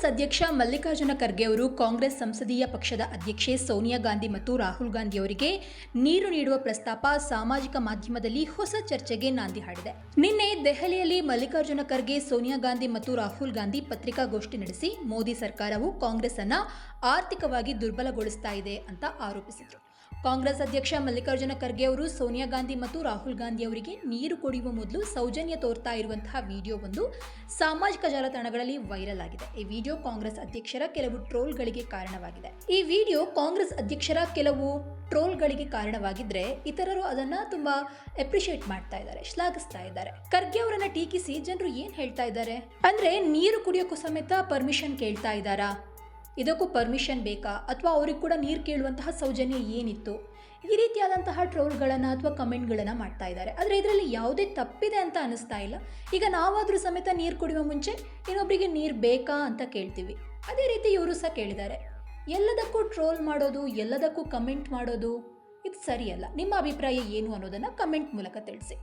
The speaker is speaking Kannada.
ಕಾಂಗ್ರೆಸ್ ಅಧ್ಯಕ್ಷ ಮಲ್ಲಿಕಾರ್ಜುನ ಖರ್ಗೆ ಅವರು ಕಾಂಗ್ರೆಸ್ ಸಂಸದೀಯ ಪಕ್ಷದ ಅಧ್ಯಕ್ಷೆ ಸೋನಿಯಾ ಗಾಂಧಿ ಮತ್ತು ರಾಹುಲ್ ಗಾಂಧಿ ಅವರಿಗೆ ನೀರು ನೀಡುವ ಪ್ರಸ್ತಾಪ ಸಾಮಾಜಿಕ ಮಾಧ್ಯಮದಲ್ಲಿ ಹೊಸ ಚರ್ಚೆಗೆ ನಾಂದಿ ಹಾಡಿದೆ. ನಿನ್ನೆ ದೆಹಲಿಯಲ್ಲಿ ಮಲ್ಲಿಕಾರ್ಜುನ ಖರ್ಗೆ, ಸೋನಿಯಾ ಗಾಂಧಿ ಮತ್ತು ರಾಹುಲ್ ಗಾಂಧಿ ಪತ್ರಿಕಾಗೋಷ್ಠಿ ನಡೆಸಿ ಮೋದಿ ಸರ್ಕಾರವು ಕಾಂಗ್ರೆಸ್ ಅನ್ನ ಆರ್ಥಿಕವಾಗಿ ದುರ್ಬಲಗೊಳಿಸ್ತಾ ಇದೆ ಅಂತ ಆರೋಪಿಸಿದರು. ಕಾಂಗ್ರೆಸ್ ಅಧ್ಯಕ್ಷ ಮಲ್ಲಿಕಾರ್ಜುನ ಖರ್ಗೆ ಅವರು, ಸೋನಿಯಾ ಗಾಂಧಿ ಮತ್ತು ರಾಹುಲ್ ಗಾಂಧಿ ಅವರಿಗೆ ನೀರು ಕುಡಿಯುವ ಮೊದಲು ಸೌಜನ್ಯ ತೋರ್ತಾ ಇರುವಂತಹ ವಿಡಿಯೋ ಒಂದು ಸಾಮಾಜಿಕ ಜಾಲತಾಣಗಳಲ್ಲಿ ವೈರಲ್ ಆಗಿದೆ. ಈ ವಿಡಿಯೋ ಕಾಂಗ್ರೆಸ್ ಅಧ್ಯಕ್ಷರ ಕೆಲವು ಟ್ರೋಲ್ಗಳಿಗೆ ಕಾರಣವಾಗಿದೆ. ಈ ವಿಡಿಯೋ ಕಾಂಗ್ರೆಸ್ ಅಧ್ಯಕ್ಷರ ಕೆಲವು ಟ್ರೋಲ್ಗಳಿಗೆ ಕಾರಣವಾಗಿದ್ರೆ ಇತರರು ಅದನ್ನ ತುಂಬಾ ಅಪ್ರಿಶಿಯೇಟ್ ಮಾಡ್ತಾ ಇದ್ದಾರೆ, ಶ್ಲಾಘಿಸ್ತಾ ಇದ್ದಾರೆ. ಖರ್ಗೆ ಅವರನ್ನ ಟೀಕಿಸಿ ಜನರು ಏನ್ ಹೇಳ್ತಾ ಇದ್ದಾರೆ? ಅಂದ್ರೆ ನೀರು ಕುಡಿಯೋಕ್ಕೂ ಸಮೇತ ಪರ್ಮಿಷನ್ ಕೇಳ್ತಾ ಇದ್ದಾರಾ? ಇದಕ್ಕೂ ಪರ್ಮಿಷನ್ ಬೇಕಾ? ಅಥವಾ ಅವ್ರಿಗೆ ಕೂಡ ನೀರು ಕೇಳುವಂತಹ ಸೌಜನ್ಯ ಏನಿತ್ತು? ಈ ರೀತಿಯಾದಂತಹ ಟ್ರೋಲ್ಗಳನ್ನು ಅಥವಾ ಕಮೆಂಟ್ಗಳನ್ನು ಮಾಡ್ತಾ ಇದ್ದಾರೆ. ಆದರೆ ಇದರಲ್ಲಿ ಯಾವುದೇ ತಪ್ಪಿದೆ ಅಂತ ಅನಿಸ್ತಾ ಇಲ್ಲ. ಈಗ ನಾವಾದರೂ ಸಮೇತ ನೀರು ಕುಡಿಯುವ ಮುಂಚೆ ಇನ್ನೊಬ್ಬರಿಗೆ ನೀರು ಬೇಕಾ ಅಂತ ಕೇಳ್ತೀವಿ. ಅದೇ ರೀತಿ ಇವರು ಸಹ ಕೇಳಿದ್ದಾರೆ. ಎಲ್ಲದಕ್ಕೂ ಟ್ರೋಲ್ ಮಾಡೋದು, ಎಲ್ಲದಕ್ಕೂ ಕಮೆಂಟ್ ಮಾಡೋದು, ಇದು ಸರಿಯಲ್ಲ. ನಿಮ್ಮ ಅಭಿಪ್ರಾಯ ಏನು ಅನ್ನೋದನ್ನು ಕಮೆಂಟ್ ಮೂಲಕ ತಿಳಿಸಿ.